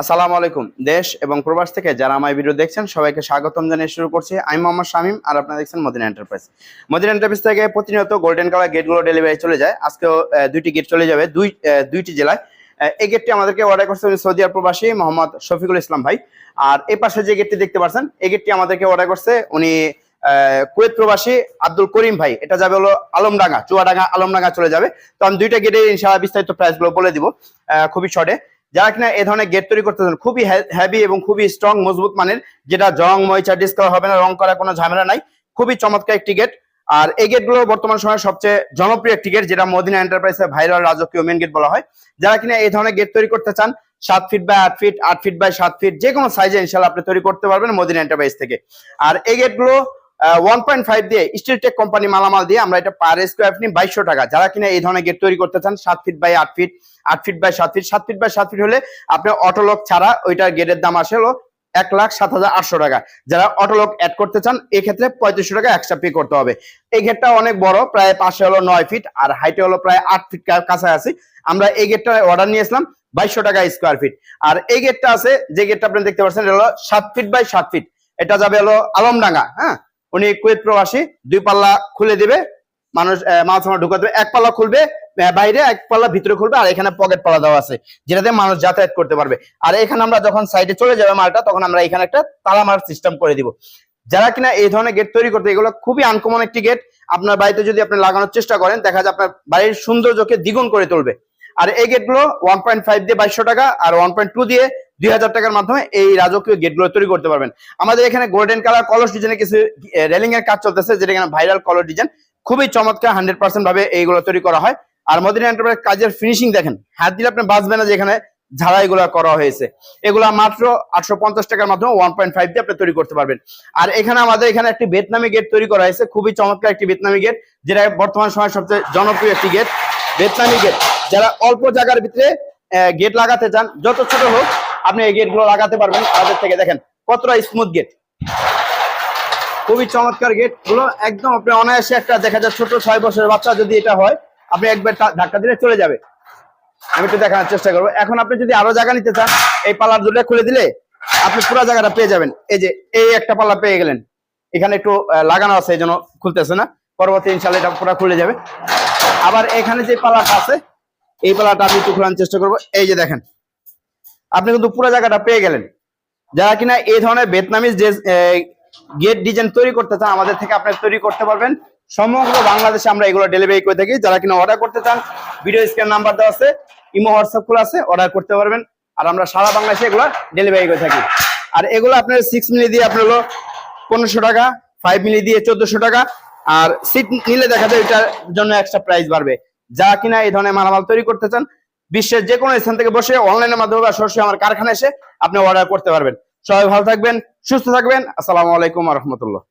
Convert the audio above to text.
আসসালামু আলাইকুম, দেশ এবং প্রবাস থেকে যারা আমার ভিডিও দেখছেন, সবাইকে স্বাগতম জানিয়ে শুরু করছি। আমি মোহাম্মদ শামীম, আর আপনারা দেখছেন মদিনা এন্টারপ্রাইজ মদিনা এন্টারপ্রাইজ থেকে প্রতিনিয়ত গোল্ডেন কালার গেটগুলো ডেলিভারি চলে যায়। আজকেও দুইটি গেট চলে যাবে। দুই দুইটি জেলায়। এই গেটটি আমাদেরকে অর্ডার করছে সৌদি আরব প্রবাসী মোহাম্মদ শফিকুল ইসলাম ভাই। আর এই পাশে যে গেটটি দেখতে পাচ্ছেন এই গেটটি আমাদেরকে অর্ডার করছে উনি কুয়েত প্রবাসী আব্দুল করিম ভাই। এটা যাবে হলো আলমডাঙ্গা, চুয়াডাঙ্গা, আলমডাঙ্গা চলে যাবে। তো আমি দুইটা গেটে ইনশাআল্লাহ বিস্তারিত প্রাইসগুলো বলে দিব। খুবই শর্টে যারা কিনা এই ধরনের গেট তৈরি করতে চান, খুবই হেভি এবং খুবই স্ট্রং মজবুত মানের, যেটা জং, ময়চা ডিসকালার হবে না, রং করার কোনো ঝামেলা নাই, খুবই চমৎকার একটি গেট আর এই গেটগুলো বর্তমান সময়ে সবচেয়ে জনপ্রিয় একটি গেট যেটা মদিনা এন্টারপ্রাইজের ভাইরাল রাজকীয় মেন গেট বলা হয়। যারা কিনা এই ধরনের গেট তৈরি করতে চান, সাত ফিট বাই আট ফিট আট ফিট বাই সাত ফিট যে কোনো সাইজে ইনশাল্লাহ আপনি তৈরি করতে পারবেন মদিনা এন্টারপ্রাইজ থেকে। আর এই গেটগুলো ওয়ান পয়েন্ট ফাইভ দিয়ে স্টিল টেক কোম্পানি মালামাল দিয়ে আমরা এটা পার স্কোয়ার ফিট বাইশশো টাকা। যারা কিনা এই ধরনের গেট তৈরি করতে চান, সাত ফিট বাই আট ফিট আট ফিট বাই সাত ফিট সাত ফিট বাই সাত ফিট হলে আপনার অটোলক ছাড়া ওইটার গেটের দাম আসে হলো এক লাখ সাত হাজার আটশো টাকা। যারা অটোলক অ্যাড করতে চান, এক্ষেত্রে পঁয়ত্রিশশো টাকা এক্সট্রা পে করতে হবে। এই গেটটা অনেক বড়, প্রায় পাশে হলো নয় ফিট আর হাইটে হলো প্রায় আট ফিট কাছাকাছি। আমরা এই গেটটা অর্ডার নিয়েছিলাম বাইশশো টাকা স্কোয়ার ফিট আর এই গেটটা আছে, যে গেটটা আপনি দেখতে পাচ্ছেন, এটা হলো সাত ফিট বাই সাত ফিট এটা যাবে হলো আলমডাঙ্গা হ্যাঁ? উনি কুয়েত প্রবাসী দুই পাল্লা খুলে দিবে মানুষ আহ, মাছ আমার ঢুকাতে এক পাল্লা খুলবে বাইরে এক পাল্লা ভিতরে খুলবে আর এখানে পকেট পাল্লা দেওয়া আছে যেটাতে মানুষ যাতায়াত করতে পারবে। আর এখানে আমরা যখন সাইডে চলে যাবে মালটা তখন আমরা এখানে একটা তালা মার সিস্টেম করে দিব। যারা কিনা এই ধরনের গেট তৈরি করতে এগুলো খুবই আনকমন একটি গেট আপনার বাড়িতে যদি আপনি লাগানোর চেষ্টা করেন দেখা যায় আপনার বাড়ির সৌন্দর্যকে দ্বিগুণ করে তুলবে। আর এই গেটগুলো ওয়ান পয়েন্ট ফাইভ দিয়ে বাইশশো টাকা আর ওয়ান পয়েন্ট টু দিয়ে দুই হাজার টাকার মাধ্যমে এই রাজকীয় গেটগুলো তৈরি করতে পারবেন। আমাদের এখানে গোল্ডেন কালার কলস ডিজাইনের কিছু রেলিং এর কাজ চলতেছে, যেটা এখানে ভাইরাল কলর ডিজাইন খুবই চমৎকার হান্ড্রেড পার্সেন্ট ভাবে এইগুলো তৈরি করা হয়। আর মদিনা এন্টারপ্রাইজ কাজের ফিনিশিং দেখেন, হাত দিলে আপনি বাঁচবে না যে এখানে ঝাড়াই গুলা করা হয়েছে। এগুলা মাত্র আটশো পঞ্চাশ টাকার মাধ্যমে ওয়ান পয়েন্ট ফাইভ দিয়ে আপনি তৈরি করতে পারবেন। আর এখানে আমাদের এখানে একটি ভিয়েতনামি গেট তৈরি করা হয়েছে, খুবই চমৎকার একটি ভিয়েতনামি গেট যেটা বর্তমান সময় সবচেয়ে জনপ্রিয় একটি গেট ভিয়েতনামি গেট যারা অল্প জায়গার ভিতরে গেট লাগাতে চান, যত ছোট হোক, আপনি এই গেটগুলো লাগাতে পারবেন। তাদের থেকে দেখেন, কতটা স্মুথ গেট খুবই চমৎকার গেটগুলো, একদম আপনি অনায়াসে একটা দেখা যায় ছোট ছয় বছরের বাচ্চা যদি এটা হয়, আপনি একবার ধাক্কা দিলে চলে যাবে। আমি একটু দেখানোর চেষ্টা করব। এখন আপনি যদি আরও জায়গা নিতে চান, এই পাল্লার দুটো খুলে দিলে আপনি পুরো জায়গাটা পেয়ে যাবেন। এই যে, এই একটা পাল্লা পেয়ে গেলেন। এখানে একটু লাগানো আছে, এই জন্য খুলতেছে না। পরবর্তী ইনশাল্লাহ এটা পুরো খুলে যাবে। আবার এখানে যে পাল্লাটা আছে এই পাল্লাটা আমি একটু খোলানোর চেষ্টা করব। এই যে দেখেন, আপনি কিন্তু পুরো জায়গাটা পেয়ে গেলেন। যারা কিনা এই ধরনের ভিয়েতনামিজ গেট ডিজাইন তৈরি করতে চান, আমাদের থেকে আপনি তৈরি করতে পারবেন। সমগ্র বাংলাদেশে আমরা এগুলো ডেলিভারি করে থাকি। যারা কিনা অর্ডার করতে চান ভিডিও স্ক্যান নাম্বার দেওয়া আছে, ইমো হোয়াটসঅ্যাপ খোলা আছে অর্ডার করতে পারবেন। আর আমরা সারা বাংলাদেশে এগুলো ডেলিভারি করে থাকি। আর এগুলো আপনার সিক্স মিলি দিয়ে আপনার হলো পনেরোশো টাকা ফাইভ মিলি দিয়ে চোদ্দশো টাকা। আর সিট নিলে দেখা যায় এটার জন্য এক্সট্রা প্রাইস বাড়বে। যারা কিনা এই ধরনের মালামাল তৈরি করতে চান, বিশ্বের যে কোনো স্থান থেকে বসে অনলাইনের মাধ্যমে বা সরাসরি আমার কারখানা এসে আপনি অর্ডার করতে পারবেন। সবাই ভালো থাকবেন, সুস্থ থাকবেন। আসসালামু আলাইকুম রহমতুল্লাহ।